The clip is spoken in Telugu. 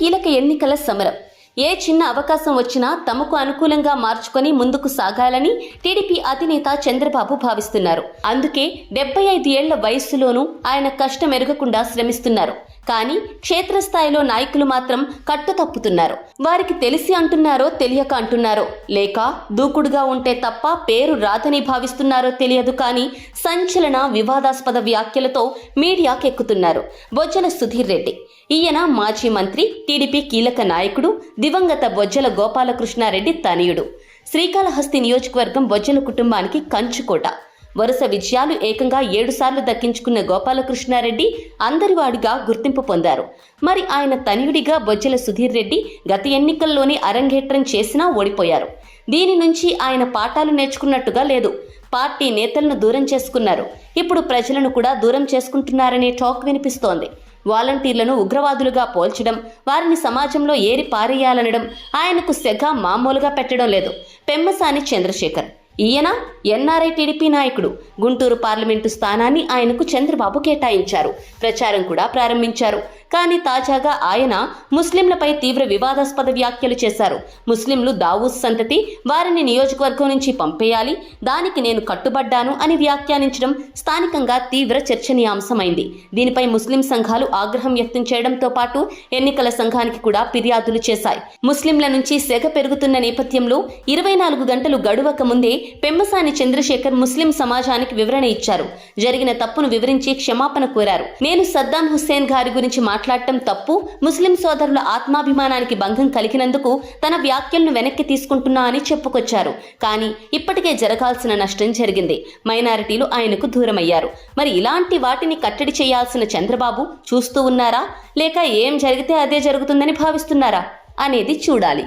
கிழக்கு எண்ணிக்கல சமரம். ఏ చిన్న అవకాశం వచ్చినా తమకు అనుకూలంగా మార్చుకొని ముందుకు సాగాలని టీడీపీ అధినేత చంద్రబాబు భావిస్తున్నారు. అందుకే డెబ్బై ఐదు ఏళ్ళ వయస్సులోనూ ఆయన కష్టం ఎరగకుండా శ్రమిస్తున్నారు. కానీ క్షేత్రస్థాయిలో నాయకులు మాత్రం కట్టు తప్పుతున్నారు వారికి తెలిసి అంటున్నారో తెలియక అంటున్నారో లేక దూకుడుగా ఉంటే తప్ప పేరు రాదని భావిస్తున్నారో తెలియదు కానీ సంచలన వివాదాస్పద వ్యాఖ్యలతో మీడియాకెక్కుతున్నారు బొజ్జల సుధీర్ రెడ్డి. ఈయన మాజీ మంత్రి టీడీపీ కీలక నాయకుడు దివంగత బొజ్జల గోపాలకృష్ణారెడ్డి తనయుడు. శ్రీకాళహస్తి నియోజకవర్గం బొజ్జల కుటుంబానికి కంచుకోట. వరుస విజయాలు ఏకంగా ఏడుసార్లు దక్కించుకున్న గోపాలకృష్ణారెడ్డి అందరివాడిగా గుర్తింపు పొందారు. మరి ఆయన తనయుడిగా బొజ్జల సుధీర్ రెడ్డి గత ఎన్నికల్లోనే అరంగేట్రం చేసినా ఓడిపోయారు. దీని నుంచి ఆయన పాఠాలు నేర్చుకున్నట్టుగా లేదు. పార్టీ నేతలను దూరం చేసుకున్నారు. ఇప్పుడు ప్రజలను కూడా దూరం చేసుకుంటున్నారనే టాక్ వినిపిస్తోంది. వాలంటీర్లను ఉగ్రవాదులుగా పోల్చడం వారిని సమాజంలో ఏరి పారేయాలనడం ఆయనకు సెగ మామూలుగా పెట్టడం లేదు. పెమ్మసాని చంద్రశేఖర్. ఈయన ఎన్ఆర్ఐ టీడీపీ నాయకుడు. గుంటూరు పార్లమెంటు స్థానాన్ని ఆయనకు చంద్రబాబు కేటాయించారు. ప్రచారం కూడా ప్రారంభించారు. కానీ తాజాగా ఆయన ముస్లింలపై తీవ్ర వివాదాస్పద వ్యాఖ్యలు చేశారు. ముస్లింలు దావూస్ సంతతి వారిని నియోజకవర్గం నుంచి పంపేయాలి దానికి నేను కట్టుబడ్డాను అని వ్యాఖ్యానించడం స్థానికంగా తీవ్ర చర్చనీయాంశమైంది. దీనిపై ముస్లిం సంఘాలు ఆగ్రహం వ్యక్తం చేయడంతో పాటు ఎన్నికల సంఘానికి కూడా ఫిర్యాదులు చేశాయి. ముస్లింల నుంచి సెగ పెరుగుతున్న నేపథ్యంలో ఇరవై నాలుగు గంటలు గడువక ముందే పెమ్మసాని చంద్రశేఖర్ ముస్లిం సమాజానికి వివరణ ఇచ్చారు. జరిగిన తప్పును వివరించి క్షమాపణ కోరారు. నేను సద్దాం హుస్సేన్ గారి గురించి మాట్లాడటం తప్పు. ముస్లిం సోదరుల ఆత్మాభిమానానికి భంగం కలిగినందుకు తన వ్యాఖ్యలను వెనక్కి తీసుకుంటున్నా అని చెప్పుకొచ్చారు. కానీ ఇప్పటికే జరగాల్సిన నష్టం జరిగింది. మైనారిటీలు ఆయనకు దూరమయ్యారు. మరి ఇలాంటి వాటిని కట్టడి చేయాల్సిన చంద్రబాబు చూస్తూ ఉన్నారా? లేక ఏం జరిగితే అదే జరుగుతుందని భావిస్తున్నారా? అనేది చూడాలి.